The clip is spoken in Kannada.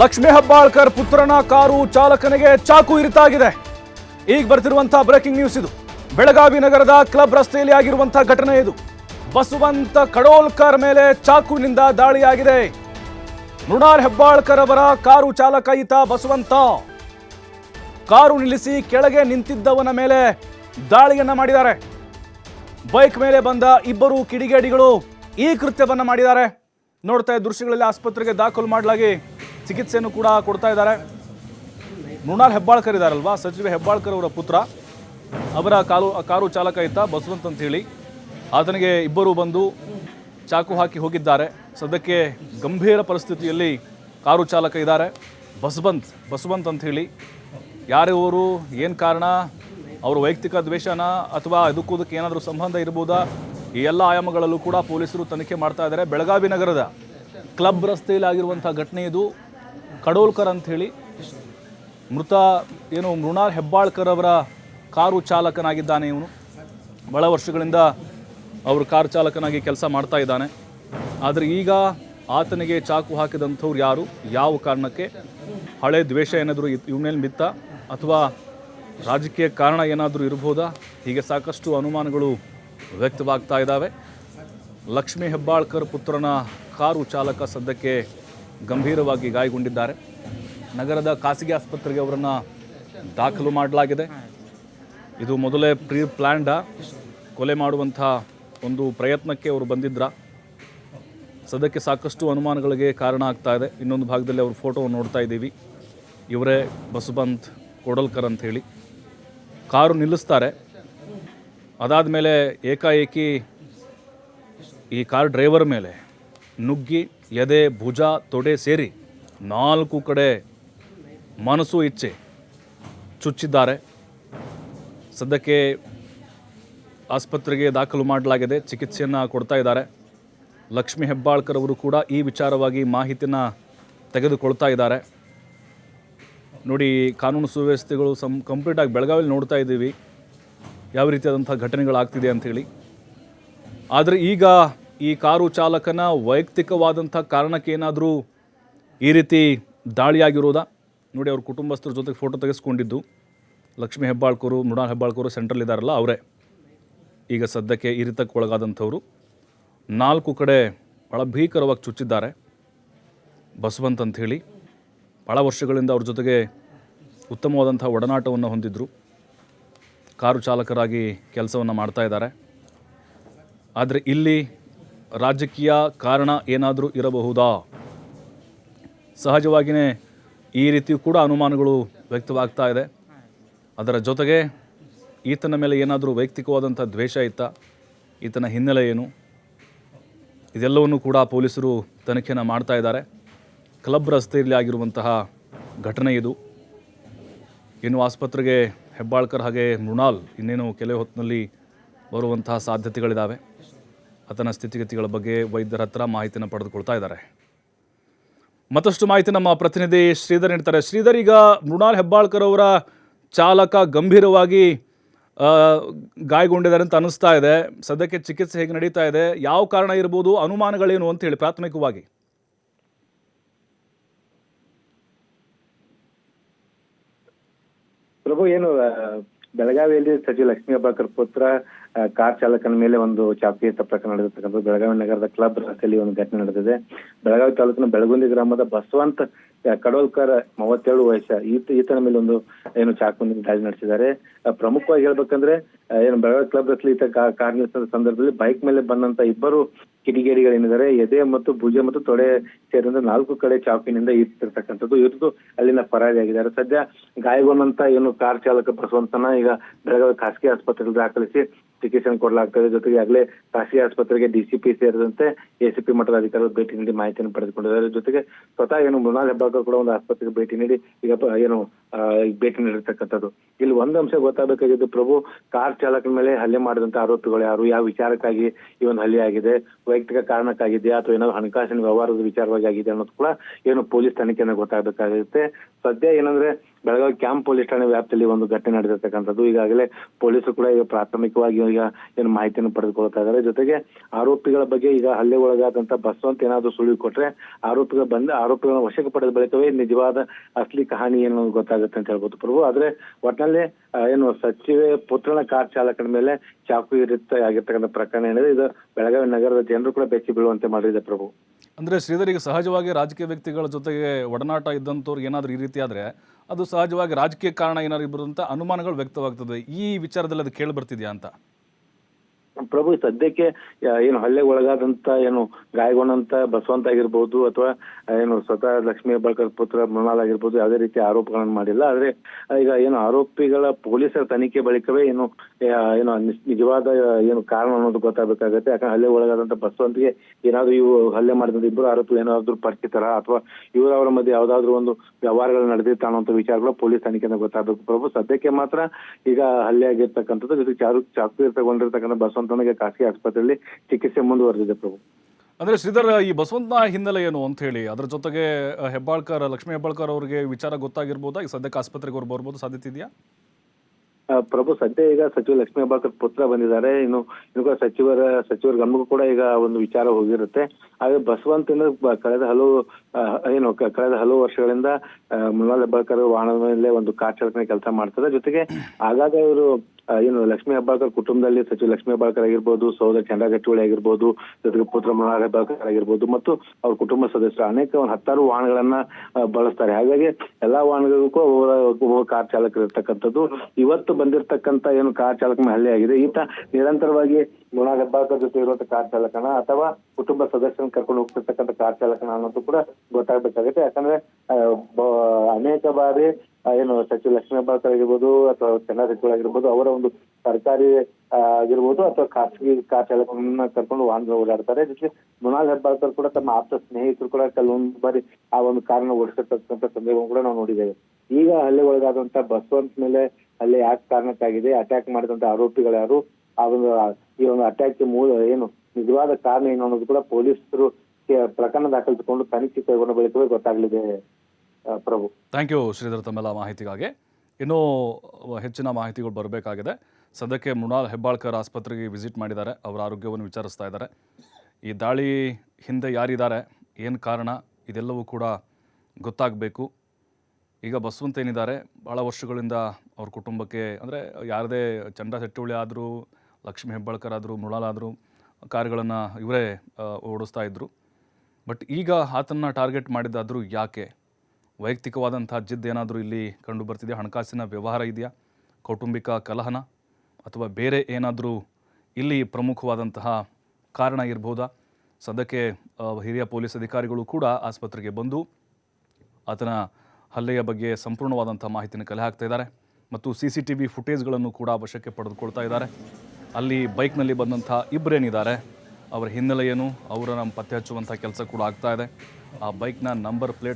ಲಕ್ಷ್ಮೀ ಹೆಬ್ಬಾಳ್ಕರ್ ಪುತ್ರನ ಕಾರು ಚಾಲಕನಿಗೆ ಚಾಕು ಇರಿತಾಗಿದೆ. ಈಗ ಬರ್ತಿರುವಂತಹ ಬ್ರೇಕಿಂಗ್ ನ್ಯೂಸ್ ಇದು. ಬೆಳಗಾವಿ ನಗರದ ಕ್ಲಬ್ ರಸ್ತೆಯಲ್ಲಿ ಆಗಿರುವಂತಹ ಘಟನೆ ಇದು. ಬಸವಂತ ಕಡೋಲ್ಕರ್ ಮೇಲೆ ಚಾಕುವಿನಿಂದ ದಾಳಿಯಾಗಿದೆ. ಮೃಣಾಲ್ ಹೆಬ್ಬಾಳ್ಕರ್ ಅವರ ಕಾರು ಚಾಲಕ ಈತ ಬಸವಂತ. ಕಾರು ನಿಲ್ಲಿಸಿ ಕೆಳಗೆ ನಿಂತಿದ್ದವನ ಮೇಲೆ ದಾಳಿಯನ್ನ ಮಾಡಿದ್ದಾರೆ. ಬೈಕ್ ಮೇಲೆ ಬಂದ ಇಬ್ಬರು ಕಿಡಿಗೇಡಿಗಳು ಈ ಕೃತ್ಯವನ್ನ ಮಾಡಿದ್ದಾರೆ. ನೋಡ್ತಾ ದೃಶ್ಯಗಳಲ್ಲಿ ಆಸ್ಪತ್ರೆಗೆ ದಾಖಲು ಮಾಡಲಾಗಿ ಚಿಕಿತ್ಸೆಯನ್ನು ಕೂಡ ಕೊಡ್ತಾ ಇದ್ದಾರೆ. ಮೃಣಾಲ್ ಹೆಬ್ಬಾಳ್ಕರ್ ಇದ್ದಾರಲ್ವಾ ಸಚಿವ ಹೆಬ್ಬಾಳ್ಕರ್ ಅವರ ಪುತ್ರ. ಅವರ ಕಾಲು, ಕಾರು ಚಾಲಕ ಇತ್ತ ಬಸವಂತ್ ಅಂತ ಹೇಳಿ ಆತನಿಗೆ ಇಬ್ಬರು ಬಂದು ಚಾಕು ಹಾಕಿ ಹೋಗಿದ್ದಾರೆ. ಸದ್ಯಕ್ಕೆ ಗಂಭೀರ ಪರಿಸ್ಥಿತಿಯಲ್ಲಿ ಕಾರು ಚಾಲಕ ಇದ್ದಾರೆ. ಬಸವಂತ್ ಬಸವಂತ್ ಅಂತ ಹೇಳಿ ಯಾರಿವರು ಏನು ಕಾರಣ, ಅವರ ವೈಯಕ್ತಿಕ ದ್ವೇಷನ ಅಥವಾ ಇದಕ್ಕೂದಕ್ಕೆ ಏನಾದರೂ ಸಂಬಂಧ ಇರ್ಬೋದಾ? ಈ ಎಲ್ಲ ಆಯಾಮಗಳಲ್ಲೂ ಕೂಡ ಪೊಲೀಸರು ತನಿಖೆ ಮಾಡ್ತಾ ಇದ್ದಾರೆ. ಬೆಳಗಾವಿ ನಗರದ ಕ್ಲಬ್ ರಸ್ತೆಯಲ್ಲಿ ಆಗಿರುವಂಥ ಘಟನೆ ಇದು. ಕಡೋಲ್ಕರ್ ಅಂಥೇಳಿ, ಮೃತ ಏನು ಮೃಣಾಲ್ ಹೆಬ್ಬಾಳ್ಕರ್ ಅವರ ಕಾರು ಚಾಲಕನಾಗಿದ್ದಾನೆ ಇವನು. ಬಹಳ ವರ್ಷಗಳಿಂದ ಅವರು ಕಾರು ಚಾಲಕನಾಗಿ ಕೆಲಸ ಮಾಡ್ತಾ ಇದ್ದಾನೆ. ಆದರೆ ಈಗ ಆತನಿಗೆ ಚಾಕು ಹಾಕಿದಂಥವ್ರು ಯಾರು? ಯಾವ ಕಾರಣಕ್ಕೆ? ಹಳೆ ದ್ವೇಷ ಏನಾದರೂ ಇವನಲ್ಲಿ ಬಿತ್ತ ಅಥವಾ ರಾಜಕೀಯ ಕಾರಣ ಏನಾದರೂ ಇರ್ಬೋದಾ? ಹೀಗೆ ಸಾಕಷ್ಟು ಅನುಮಾನಗಳು ವ್ಯಕ್ತವಾಗ್ತಾ ಇದ್ದಾವೆ. ಲಕ್ಷ್ಮೀ ಹೆಬ್ಬಾಳ್ಕರ್ ಪುತ್ರನ ಕಾರು ಚಾಲಕ ಸದ್ಯಕ್ಕೆ ಗಂಭೀರವಾಗಿ ಗಾಯಗೊಂಡಿದ್ದಾರೆ. ನಗರದ ಖಾಸಗಿ ಆಸ್ಪತ್ರೆಗೆ ಅವರನ್ನು ದಾಖಲು ಮಾಡಲಾಗಿದೆ. ಇದು ಮೊದಲೇ ಪ್ರೀ ಪ್ಲ್ಯಾಂಡ ಕೊಲೆ ಮಾಡುವಂಥ ಒಂದು ಪ್ರಯತ್ನಕ್ಕೆ ಅವರು ಬಂದಿದ್ರ. ಸದ್ಯಕ್ಕೆ ಸಾಕಷ್ಟು ಅನುಮಾನಗಳಿಗೆ ಕಾರಣ ಆಗ್ತಾ ಇದೆ. ಇನ್ನೊಂದು ಭಾಗದಲ್ಲಿ ಅವ್ರ ಫೋಟೋವನ್ನು ನೋಡ್ತಾ ಇದ್ದೀವಿ. ಇವರೇ ಬಸವಂತ್ ಕೋಡಲ್ಕರ್ ಅಂತ ಹೇಳಿ. ಕಾರು ನಿಲ್ಲಿಸ್ತಾರೆ. ಅದಾದ ಮೇಲೆ ಏಕಾಏಕಿ ಈ ಕಾರ್ ಡ್ರೈವರ್ ಮೇಲೆ ನುಗ್ಗಿ ಎದೆ, ಭುಜ, ತೊಡೆ ಸೇರಿ ನಾಲ್ಕು ಕಡೆ ಮನಸ್ಸು ಇಚ್ಛೆ ಚುಚ್ಚಿದ್ದಾರೆ. ಸದ್ಯಕ್ಕೆ ಆಸ್ಪತ್ರೆಗೆ ದಾಖಲು ಮಾಡಲಾಗಿದೆ, ಚಿಕಿತ್ಸೆಯನ್ನು ಕೊಡ್ತಾ ಇದ್ದಾರೆ. ಲಕ್ಷ್ಮೀ ಹೆಬ್ಬಾಳ್ಕರ್ ಅವರು ಕೂಡ ಈ ವಿಚಾರವಾಗಿ ಮಾಹಿತಿನ ತೆಗೆದುಕೊಳ್ತಾ ಇದ್ದಾರೆ. ನೋಡಿ, ಕಾನೂನು ಸುವ್ಯವಸ್ಥೆಗಳು ಸಂ ಕಂಪ್ಲೀಟಾಗಿ ಬೆಳಗಾವಿಲಿ ನೋಡ್ತಾ ಇದ್ದೀವಿ. ಯಾವ ರೀತಿಯಾದಂಥ ಘಟನೆಗಳಾಗ್ತಿದೆ ಅಂಥೇಳಿ ಆದರೆ ಈಗ ಈ ಕಾರು ಚಾಲಕನ ವೈಯಕ್ತಿಕವಾದಂಥ ಕಾರಣಕ್ಕೆ ಏನಾದರೂ ಈ ರೀತಿ ದಾಳಿಯಾಗಿರೋದಾ? ನೋಡಿ, ಅವ್ರ ಕುಟುಂಬಸ್ಥರ ಜೊತೆಗೆ ಫೋಟೋ ತೆಗೆಸ್ಕೊಂಡಿದ್ದು. ಲಕ್ಷ್ಮೀ ಹೆಬ್ಬಾಳ್ಕರು ಮೃಣಾಲ್ ಹೆಬ್ಬಾಳ್ಕೂರು ಸೆಂಟ್ರಲ್ ಇದ್ದಾರಲ್ಲ ಅವರೇ. ಈಗ ಸದ್ಯಕ್ಕೆ ಇರಿತಕ್ಕೆ ಒಳಗಾದಂಥವ್ರು ನಾಲ್ಕು ಕಡೆ ಭಾಳ ಭೀಕರವಾಗಿ ಚುಚ್ಚಿದ್ದಾರೆ. ಬಸವಂತ್ ಅಂಥೇಳಿ ಭಾಳ ವರ್ಷಗಳಿಂದ ಅವ್ರ ಜೊತೆಗೆ ಉತ್ತಮವಾದಂಥ ಒಡನಾಟವನ್ನು ಹೊಂದಿದ್ದರು ಕಾರು ಚಾಲಕರಾಗಿ ಕೆಲಸವನ್ನು ಮಾಡ್ತಾ ಇದ್ದಾರೆ. ಆದರೆ ಇಲ್ಲಿ ರಾಜಕೀಯ ಕಾರಣ ಏನಾದರೂ ಇರಬಹುದಾ? ಸಹಜವಾಗಿಯೇ ಈ ರೀತಿಯೂ ಕೂಡ ಅನುಮಾನಗಳು ವ್ಯಕ್ತವಾಗ್ತಾ ಇದೆ. ಅದರ ಜೊತೆಗೆ ಈತನ ಮೇಲೆ ಏನಾದರೂ ವೈಯಕ್ತಿಕವಾದಂಥ ದ್ವೇಷ ಇತ್ತ, ಈತನ ಹಿನ್ನೆಲೆ ಏನು? ಇದೆಲ್ಲವನ್ನು ಕೂಡ ಪೊಲೀಸರು ತನಿಖೆಯನ್ನು ಮಾಡ್ತಾ ಇದ್ದಾರೆ. ಕ್ಲಬ್ ರಸ್ತೆಯಲ್ಲಿ ಆಗಿರುವಂತಹ ಘಟನೆ ಇದು. ಇನ್ನು ಆಸ್ಪತ್ರೆಗೆ ಹೆಬ್ಬಾಳ್ಕರ್ ಹಾಗೆ ಮೃಣಾಲ್ ಇನ್ನೇನು ಕೆಲವು ಹೊತ್ತಿನಲ್ಲಿ ಬರುವಂತಹ ಸಾಧ್ಯತೆಗಳಿದ್ದಾವೆ ಆತನ ಸ್ಥಿತಿಗತಿಗಳ ಬಗ್ಗೆ ವೈದ್ಯರ ಹತ್ರ ಮಾಹಿತಿಯನ್ನು ಪಡೆದುಕೊಳ್ತಾ ಇದ್ದಾರೆ. ಮತ್ತಷ್ಟು ಮಾಹಿತಿ ನಮ್ಮ ಪ್ರತಿನಿಧಿ ಶ್ರೀಧರ್ ನೀಡ್ತಾರೆ. ಶ್ರೀಧರ್, ಈಗ ಮೃಣಾಲ್ ಹೆಬ್ಬಾಳ್ಕರ್ ಅವರ ಚಾಲಕ ಗಂಭೀರವಾಗಿ ಗಾಯಗೊಂಡಿದ್ದಾರೆ ಅಂತ ಅನಿಸ್ತಾ ಇದೆ. ಸದ್ಯಕ್ಕೆ ಚಿಕಿತ್ಸೆ ಹೇಗೆ ನಡೀತಾ ಇದೆ? ಯಾವ ಕಾರಣ ಇರ್ಬೋದು? ಅನುಮಾನಗಳೇನು ಅಂತ ಹೇಳಿ ಪ್ರಾಥಮಿಕವಾಗಿ. ಪ್ರಭು, ಏನು ಬೆಳಗಾವಿಯಲ್ಲಿ ಸಚಿವ ಲಕ್ಷ್ಮೀ ಅಬ್ಬಾಕರ್ ಪುತ್ರ ಕಾರ್ ಚಾಲಕನ ಮೇಲೆ ಒಂದು ಚಾಪುಕಿತ ಪ್ರಕರಣ ನಡೆದಿರ್ತಕ್ಕಂಥದ್ದು ಬೆಳಗಾವಿ ನಗರದ ಕ್ಲಬ್ ರಸ್ತೆಯಲ್ಲಿ ಒಂದು ಘಟನೆ ನಡೆದಿದೆ. ಬೆಳಗಾವಿ ತಾಲೂಕಿನ ಬೆಳಗುಂದಿ ಗ್ರಾಮದ ಬಸವಂತ್ ಕಡೋಲ್ಕರ್ ಮೂವತ್ತೇಳು ವಯಸ್ಸ, ಈತ, ಈತನ ಮೇಲೆ ಒಂದು, ಏನು ಚಾಕು ದಾಳಿ ನಡೆಸಿದ್ದಾರೆ. ಪ್ರಮುಖವಾಗಿ ಹೇಳ್ಬೇಕಂದ್ರೆ ಏನು ಬೆಳಗಾವಿ ಕ್ಲಬ್ ರಸ್ಲಿ ಈತ ಕಾರ್ ಸಂದರ್ಭದಲ್ಲಿ ಬೈಕ್ ಮೇಲೆ ಬಂದಂತ ಇಬ್ಬರು ಕಿಡಿಗೇಡಿಗಳೇನಿದ್ದಾರೆ, ಎದೆ ಮತ್ತು ಭುಜ ಮತ್ತು ತೊಡೆ ಸೇರಿದಂತೆ ನಾಲ್ಕು ಕಡೆ ಚಾಕಿನಿಂದ ಇರ್ತಿರ್ತಕ್ಕಂಥದ್ದು ಇವತ್ತು ಅಲ್ಲಿಂದ ಪರಾರಿಯಾಗಿದ್ದಾರೆ ಸದ್ಯ ಗಾಯಗೊಂಡಂತ ಏನು ಕಾರ್ ಚಾಲಕ ಬಸವಂತನ ಈಗ ಬೆಳಗಾವಿ ಖಾಸಗಿ ಆಸ್ಪತ್ರೆಗೆ ದಾಖಲಿಸಿ ಚಿಕಿತ್ಸೆ ಕೊಡಲಾಗ್ತದೆ. ಜೊತೆಗೆ ಆಗಲೇ ಖಾಸಗಿ ಆಸ್ಪತ್ರೆಗೆ ಡಿಸಿಪಿ ಸೇರಿದಂತೆ ಎಸಿಪಿ ಮಟ್ಟದ ಅಧಿಕಾರಿಗಳು ಭೇಟಿ ನೀಡಿ ಮಾಹಿತಿಯನ್ನು ಪಡೆದುಕೊಂಡಿದ್ದಾರೆ. ಜೊತೆಗೆ ಸ್ವತಃ ಏನು ಮೃಣಾಲ್ ಹೆಬ್ಬಾಳ್ಕರ್ ಕೂಡ ಒಂದು ಆಸ್ಪತ್ರೆಗೆ ಭೇಟಿ ನೀಡಿ, ಈಗ ಏನು ಭೇಟಿ ನೀಡಿರ್ತಕ್ಕಂಥದ್ದು. ಇಲ್ಲಿ ಒಂದು ಅಂಶ ಗೊತ್ತಾಗಬೇಕಾಗಿದ್ದು ಪ್ರಭು, ಕಾರ್ ಚಾಲಕನ ಮೇಲೆ ಹಲ್ಲೆ ಮಾಡಿದಂತ ಆರೋಪಿಗಳು ಯಾರು, ಯಾವ ವಿಚಾರಕ್ಕಾಗಿ ಈ ಒಂದು ಹಲ್ಲೆ ಆಗಿದೆ, ವೈಯಕ್ತಿಕ ಕಾರಣಕ್ಕಾಗಿದೆಯಾ ಅಥವಾ ಏನಾದ್ರು ಹಣಕಾಸಿನ ವ್ಯವಹಾರದ ವಿಚಾರವಾಗಿ ಆಗಿದೆ ಅನ್ನೋದು ಕೂಡ ಏನು ಪೊಲೀಸ್ ತನಿಖೆಯನ್ನು ಗೊತ್ತಾಗಬೇಕಾಗುತ್ತೆ. ಸದ್ಯ ಏನಂದ್ರೆ ಬೆಳಗಾವಿ ಕ್ಯಾಂಪ್ ಪೊಲೀಸ್ ಠಾಣೆ ವ್ಯಾಪ್ತಿಯಲ್ಲಿ ಒಂದು ಘಟನೆ ನಡೆದಿರ್ತಕ್ಕಂಥದ್ದು. ಈಗಾಗಲೇ ಪೊಲೀಸರು ಕೂಡ ಈಗ ಪ್ರಾಥಮಿಕವಾಗಿ ಈಗ ಏನು ಮಾಹಿತಿಯನ್ನು ಪಡೆದುಕೊಳ್ತಾ ಇದ್ದಾರೆ. ಜೊತೆಗೆ ಆರೋಪಿಗಳ ಬಗ್ಗೆ ಈಗ ಹಲ್ಲೆ ಒಳಗಾದಂತ ಬಸವಂತ ಏನಾದ್ರು ಸುಳಿವು ಕೊಟ್ರೆ ಆರೋಪಿಗಳು ಬಂದ ಆರೋಪಿಗಳ ವಶಕ್ಕೆ ಪಡೆದ ಬಳಿಕವೇ ನಿಜವಾದ ಅಸಲಿ ಕಹಾನಿ ಏನು ಗೊತ್ತಾಗುತ್ತೆ ಅಂತ ಹೇಳ್ಬೋದು ಪ್ರಭು. ಆದ್ರೆ ಒಟ್ಟಿನಲ್ಲಿ ಏನು ಸಚಿವೆ ಪುತ್ರನ ಕಾರ್ ಚಾಲಕನ ಮೇಲೆ ಚಾಕು ಇರಿತ ಆಗಿರ್ತಕ್ಕಂಥ ಪ್ರಕರಣ ಏನಿದೆ. ಇದು ಬೆಳಗಾವಿ ನಗರದ ಜನರು ಕೂಡ ಬೆಚ್ಚಿ ಬೀಳುವಂತೆ ಮಾಡಿದೆ ಪ್ರಭು. ಅಂದ್ರೆ ಶ್ರೀಧರಿಗೆ ಸಹಜವಾಗಿ ರಾಜಕೀಯ ವ್ಯಕ್ತಿಗಳ ಜೊತೆಗೆ ಒಡನಾಟ ಇದ್ದಂಥವ್ರಿಗೆ ಏನಾದರೂ ಈ ರೀತಿ ಆದರೆ ಅದು ಸಹಜವಾಗಿ ರಾಜಕೀಯ ಕಾರಣ ಏನಾದ್ರು ಇಬ್ಬರು ಅಂತ ಅನುಮಾನಗಳು ವ್ಯಕ್ತವಾಗ್ತದೆ. ಈ ವಿಚಾರದಲ್ಲಿ ಅದು ಕೇಳಿ ಬರ್ತಿದೆಯಾ ಅಂತ? ಪ್ರಭು ಸದ್ಯಕ್ಕೆ ಏನು ಹಲ್ಲೆಗೆ ಒಳಗಾದಂತ, ಏನು ಗಾಯಗೊಂಡಂತ ಬಸವಂತ ಆಗಿರ್ಬೋದು ಅಥವಾ ಏನು ಸ್ವತಃ ಲಕ್ಷ್ಮೀ ಬಳಕರ್ ಪುತ್ರ ಮೃಣಾಲ್ ಆಗಿರ್ಬೋದು, ಯಾವುದೇ ರೀತಿ ಆರೋಪಗಳನ್ನು ಮಾಡಿಲ್ಲ. ಆದ್ರೆ ಈಗ ಏನು ಆರೋಪಿಗಳ ಪೊಲೀಸರ ತನಿಖೆ ಬಳಿಕವೇ ಏನು ಏನು ನಿಜ- ನಿಜವಾದ ಏನು ಕಾರಣ ಅನ್ನೋದು ಗೊತ್ತಾಗಬೇಕಾಗತ್ತೆ. ಯಾಕಂದ್ರೆ ಹಲ್ಲೆ ಒಳಗಾದಂತ ಬಸವಂತಿಗೆ ಏನಾದ್ರು ಇವು ಹಲ್ಲೆ ಮಾಡಿದಂತ ಇಬ್ಬರು ಆರೋಪಿ ಏನಾದ್ರು ಪರಿಚಿತರ ಅಥವಾ ಇವರ ಅವರ ಮಧ್ಯೆ ಯಾವ್ದಾದ್ರು ಒಂದು ವ್ಯವಹಾರಗಳು ನಡೆದಿತ್ತ ವಿಚಾರಗಳು ಪೊಲೀಸ್ ತನಿಖೆಯಿಂದ ಗೊತ್ತಾಗಬೇಕು. ಪ್ರಭು, ಸದ್ಯಕ್ಕೆ ಮಾತ್ರ ಈಗ ಹಲ್ಲೆ ಆಗಿರ್ತಕ್ಕಂಥದ್ದು, ಜೊತೆಗೆ ಚಾರು ಚಾಕು ಇರ್ತಕೊಂಡಿರ್ತಕ್ಕಂಥ ಬಸವಂತನಿಗೆ ಖಾಸಗಿ ಆಸ್ಪತ್ರೆಯಲ್ಲಿ ಚಿಕಿತ್ಸೆ ಮುಂದುವರೆದಿದೆ ಪ್ರಭು. ಅಂದ್ರೆ ಶ್ರೀಧರ್ ಈ ಬಸವಂತನ ಹಿನ್ನೆಲೆ ಏನು ಅಂತ ಹೇಳಿ ಅದರ ಜೊತೆಗೆ ಹೆಬ್ಬಾಳ್ಕರ್ ಲಕ್ಷ್ಮೀ ಹೆಬ್ಬಾಳ್ಕರ್ ಅವರಿಗೆ ವಿಚಾರ ಗೊತ್ತಾಗಿರ್ಬೋದಾ? ಈಗ ಸದ್ಯಕ್ಕೆ ಆಸ್ಪತ್ರೆಗೆ ಅವ್ರು ಬರ್ಬೋದು ಸಾಧ್ಯತೆ ಇದೆಯಾ? ಪ್ರಭು ಸದ್ಯ ಈಗ ಸಚಿವ ಲಕ್ಷ್ಮೀ ಹೆಬ್ಬಾಳ್ಕರ್ ಪುತ್ರ ಬಂದಿದ್ದಾರೆ. ಇನ್ನು ಇನ್ನು ಕೂಡ ಸಚಿವರ ಸಚಿವರ ಗಮನಕ್ಕೂ ಕೂಡ ಈಗ ಒಂದು ವಿಚಾರ ಹೋಗಿರುತ್ತೆ. ಆದ್ರೆ ಬಸವಂತನ ಕಳೆದ ಹಲವು ಏನು ಕಳೆದ ಹಲವು ವರ್ಷಗಳಿಂದ ಮೃಣಾಲ್ ಹೆಬ್ಬಾಳ್ಕರ್ ವಾಹನದ ಮೇಲೆ ಒಂದು ಕಾರ್ ಚಾಲಕನ ಕೆಲಸ ಮಾಡ್ತಾರೆ. ಜೊತೆಗೆ ಆಗಾಗ ಇವರು ಏನು, ಲಕ್ಷ್ಮೀ ಹೆಬ್ಬಾಳ್ಕರ್ ಕುಟುಂಬದಲ್ಲಿ ಸಚಿವ ಲಕ್ಷ್ಮೀ ಹೆಬ್ಬಾಳ್ಕರ್ ಆಗಿರ್ಬೋದು, ಸಹೋದರ ಚಂದ್ರ ಗಟ್ಟಿಹೊಳಿ ಆಗಿರ್ಬೋದು, ಜೊತೆಗೆ ಪುತ್ರ ಮನೋಹರ್ ಹೆಬ್ಬಾಳ್ಕರ್ ಆಗಿರ್ಬೋದು ಮತ್ತು ಅವ್ರ ಕುಟುಂಬ ಸದಸ್ಯರು ಅನೇಕ ಒಂದು ಹತ್ತಾರು ವಾಹನಗಳನ್ನ ಬಳಸ್ತಾರೆ. ಹಾಗಾಗಿ ಎಲ್ಲಾ ವಾಹನಗಳಿಗೂ ಒಬ್ಬ ಕಾರ್ ಚಾಲಕರು ಇರ್ತಕ್ಕಂಥದ್ದು ಇವತ್ತು ಬಂದಿರತಕ್ಕಂತ ಏನು ಕಾರ್ ಚಾಲಕನ ಹಲ್ಲೆ ಆಗಿದೆ. ಈತ ನಿರಂತರವಾಗಿ ಮನೋಹರ್ ಹೆಬ್ಬಾಳ್ಕರ್ ಜೊತೆ ಇರುವಂತ ಕಾರ್ ಚಾಲಕನ ಅಥವಾ ಕುಟುಂಬ ಸದಸ್ಯರನ್ನ ಕರ್ಕೊಂಡು ಹೋಗ್ತಿರ್ತಕ್ಕಂಥ ಕಾರ್ ಚಾಲಕನ ಅನ್ನೋದು ಕೂಡ ಗೊತ್ತಾಗಬೇಕಾಗುತ್ತೆ. ಯಾಕಂದ್ರೆ ಅನೇಕ ಬಾರಿ ಏನು ಸಚಿವ ಲಕ್ಷ್ಮೀ ಭಾರತ ಆಗಿರ್ಬೋದು ಅಥವಾ ಸಚಿವರಾಗಿರ್ಬೋದು ಅವರ ಒಂದು ಸರ್ಕಾರಿ ಆಗಿರ್ಬೋದು ಅಥವಾ ಖಾಸಗಿ ಕಾರ್ ಚಾಲಕನ ಕರ್ಕೊಂಡು ವಾಹನ ಓಡಾಡ್ತಾರೆ. ಜೊತೆಗೆ ಮೃಣಾಲ್ ಹೆಬ್ಬಾಳ್ಕರ್ ಕೂಡ ತಮ್ಮ ಆಪ್ತ ಸ್ನೇಹಿತರು ಕೂಡ ಕೆಲವೊಂದು ಬಾರಿ ಆ ಒಂದು ಕಾರನ್ನ ಓಡಿಸಿರ್ತಕ್ಕಂಥ ಸಂದರ್ಭ ಕೂಡ ನಾವು ನೋಡಿದ್ದೇವೆ. ಈಗ ಹಲ್ಲೆ ಒಳಗಾದಂತ ಬಸವಂತ್ ಮೇಲೆ ಅಲ್ಲಿ ಯಾಕೆ ಕಾರಣಕ್ಕಾಗಿದೆ, ಅಟ್ಯಾಕ್ ಮಾಡಿದಂತ ಆರೋಪಿಗಳು ಯಾರು? ಆ ಒಂದು ಈ ಒಂದು ಅಟ್ಯಾಕ್ ಮೂಲ ಏನು ನಿಜವಾದ ಕಾರಣ ಏನು ಅನ್ನೋದು ಕೂಡ ಪೊಲೀಸರು ಪ್ರಕರಣ ದಾಖಲಿಸಿಕೊಂಡು ತನಿಖೆ ಕೈಗೊಂಡ ಬಳಿಕವೇ ಗೊತ್ತಾಗಲಿದೆ ಪ್ರಭು. ಥ್ಯಾಂಕ್ ಯು ಶ್ರೀಧರ್ ತಮ್ಮೆಲ್ಲ ಮಾಹಿತಿಗಾಗಿ. ಇನ್ನೂ ಹೆಚ್ಚಿನ ಮಾಹಿತಿಗಳು ಬರಬೇಕಾಗಿದೆ. ಸದ್ಯಕ್ಕೆ ಮೃಣಾಲ್ ಹೆಬ್ಬಾಳ್ಕರ್ ಆಸ್ಪತ್ರೆಗೆ ವಿಸಿಟ್ ಮಾಡಿದ್ದಾರೆ. ಅವರ ಆರೋಗ್ಯವನ್ನು ವಿಚಾರಿಸ್ತಾ ಇದ್ದಾರೆ. ಈ ದಾಳಿ ಹಿಂದೆ ಯಾರಿದ್ದಾರೆ? ಏನು ಕಾರಣ? ಇದೆಲ್ಲವೂ ಕೂಡ ಗೊತ್ತಾಗಬೇಕು. ಈಗ ಬಸವಂತ ಏನಿದ್ದಾರೆ? ಭಾಳ ವರ್ಷಗಳಿಂದ ಅವ್ರ ಕುಟುಂಬಕ್ಕೆ, ಅಂದರೆ ಯಾರದೇ ಚಂದ್ರ ಶೆಟ್ಟುಳಿ ಆದರೂ, ಲಕ್ಷ್ಮೀ ಹೆಬ್ಬಾಳ್ಕರ್ ಆದರೂ, ಮೃಣಾಲ್ ಆದರೂ ಕಾರುಗಳನ್ನು ಇವರೇ ಓಡಿಸ್ತಾ ಇದ್ದರು ಬಟ್ ಈಗ ಆತನ್ನು ಟಾರ್ಗೆಟ್ ಮಾಡಿದ್ದಾದರೂ ಯಾಕೆ? ವೈಯಕ್ತಿಕವಾದಂಥ ಜಿದ್ದು ಏನಾದರೂ ಇಲ್ಲಿ ಕಂಡು ಬರ್ತಿದೆಯಾ? ಹಣಕಾಸಿನ ವ್ಯವಹಾರ ಇದೆಯಾ? ಕೌಟುಂಬಿಕ ಕಲಹನ? ಅಥವಾ ಬೇರೆ ಏನಾದರೂ ಇಲ್ಲಿ ಪ್ರಮುಖವಾದಂತಹ ಕಾರಣ ಇರ್ಬೋದಾ? ಸದ್ಯಕ್ಕೆ ಹಿರಿಯ ಪೊಲೀಸ್ ಅಧಿಕಾರಿಗಳು ಕೂಡ ಆಸ್ಪತ್ರೆಗೆ ಬಂದು ಆತನ ಹಲ್ಲೆಯ ಬಗ್ಗೆ ಸಂಪೂರ್ಣವಾದಂಥ ಮಾಹಿತಿನ ಕಲೆ ಇದ್ದಾರೆ. ಮತ್ತು ಸಿ ಸಿ ಟಿ ವಿ ಫುಟೇಜ್ಗಳನ್ನು ಕೂಡ ವಶಕ್ಕೆ ಪಡೆದುಕೊಳ್ತಾ ಇದ್ದಾರೆ. ಅಲ್ಲಿ ಬೈಕ್ನಲ್ಲಿ ಬಂದಂಥ ಇಬ್ಬರೇನಿದ್ದಾರೆ ಅವರ ಹಿನ್ನೆಲೆ ಏನು ನಮ್ಮ ಪತ್ತೆ ಹಚ್ಚುವಂಥ ಕೆಲಸ ಕೂಡ ಆಗ್ತಾ ಇದೆ. ಆ ಬೈಕ್ನ ನಂಬರ್ ಪ್ಲೇಟ್